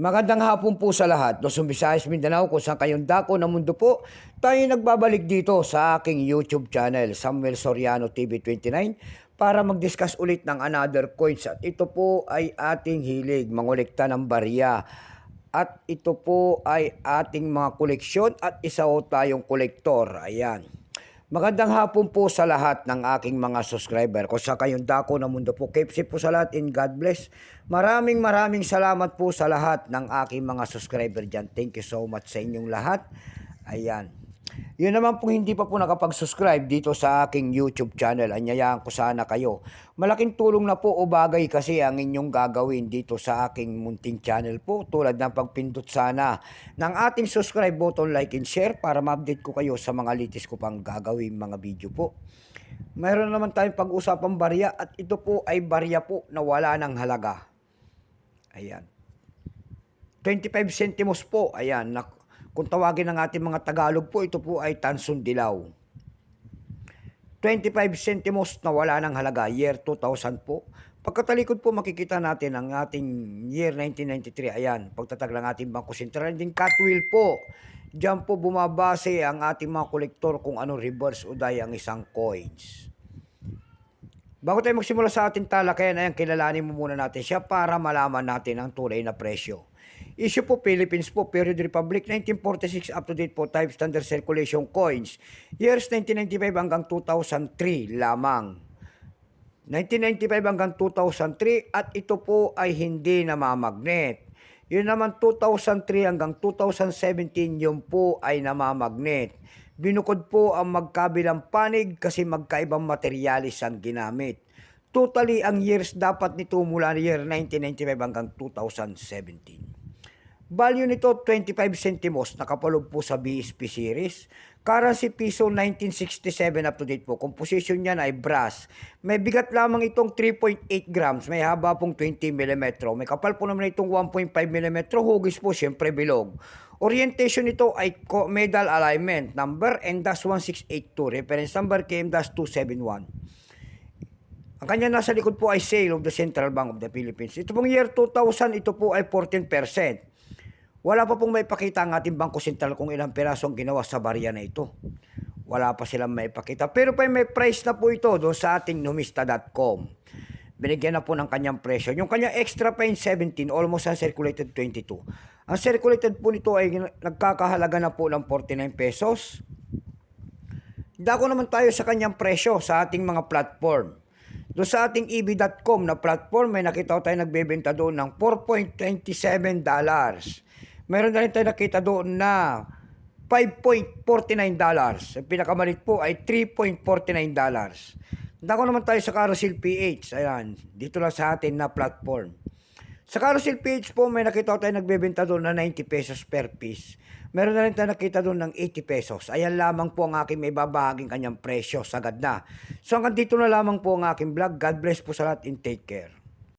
Magandang hapon po sa lahat. Luzon, Visayas, Mindanao, kung saan kayong dako ng mundo po, tayo nagbabalik dito sa aking YouTube channel, Samuel Soriano TV29, para mag-discuss ulit ng another coins. At ito po ay ating hilig, mangolekta ng barya. At ito po ay ating mga koleksyon at isa po tayong kolektor. Ayan. Magandang hapon po sa lahat ng aking mga subscriber. Kung sa kayong dako ng mundo po, keep safe po sa lahat and God bless. Maraming maraming salamat po sa lahat ng aking mga subscriber dyan. Thank you so much sa inyong lahat. Ayan. Yun naman po hindi pa po nakapag-subscribe dito sa aking YouTube channel. Anyayaan ko sana kayo. Malaking tulong na po o bagay kasi ang inyong gagawin dito sa aking munting channel po. Tulad ng pagpindot sana ng ating subscribe button, like and share para ma-update ko kayo sa mga litis ko pang gagawin mga video po. Mayroon naman tayong pag-usapang barya at ito po ay barya po na wala ng halaga. Ayan. 25 centimos po. Ayan. Kung tawagin ng ating mga Tagalog po, ito po ay Tansun Dilaw. 25 centimos na wala ng halaga, year 2000 po. Pagkatalikod po makikita natin ang ating year 1993. Ayan, pagtatag ng ating Bangko Sentral. Din Catwheel po. Diyan po bumabase ang ating mga kolektor kung ano reverse o die ang isang coins. Bago tayo magsimula sa ating talakayan, ayan, kilalanin mo muna natin siya para malaman natin ang tunay na presyo. Issue po Philippines po, Period Republic, 1946 up to date po, type standard circulation coins. Years 1995 hanggang 2003 lamang. 1995 hanggang 2003 at ito po ay hindi namamagnet. Yun naman 2003 hanggang 2017 yun po ay namamagnet. Binukod po ang magkabilang panig kasi magkaibang materialis ang ginamit. Totally, ang years dapat nito mula year 1995 hanggang 2017. Value nito 25 centimos, nakapalog po sa BSP series. Currency piso 1967 up to date po. Composition niya ay brass. May bigat lamang itong 3.8 grams. May haba pong 20 mm. May kapal po naman itong 1.5 mm. Hugis po siyempre bilog. Orientation nito ay medal alignment. Number N-1682. Reference number KM-271. Ang kanya nasa likod po ay sale of the Central Bank of the Philippines. Ito pong year 2000, ito po ay 14%. Wala pa pong may pakita ang ating Bangko Sentral kung ilang peraso ang ginawa sa barya na ito. Wala pa silang may pakita. Pero pa may price na po ito doon sa ating numista.com. Binigyan na po ng kanyang presyo. Yung kanya extra pain 17, almost ang circulated 22. Ang circulated po nito ay nagkakahalaga na po ng 49 pesos. Dako naman tayo sa kanyang presyo sa ating mga platform. Doon sa ating eb.com na platform, may nakita ko tayo nagbebenta doon ng 4.27 dollars. Meron na rin tayo nakita doon na 5.49 dollars. Ang pinakamalit po ay 3.49 dollars. Dako naman tayo sa Carousel PH. Ayan, dito lang sa atin na platform. Sa Carousel PH po, may nakita tayo nagbebenta doon na 90 pesos per piece. Meron na rin tayo nakita doon ng 80 pesos. Ayan lamang po ang aking may babahaging kanyang presyo. Sagad na. So hanggang dito na lamang po ang aking vlog. God bless po sa lahat and take care.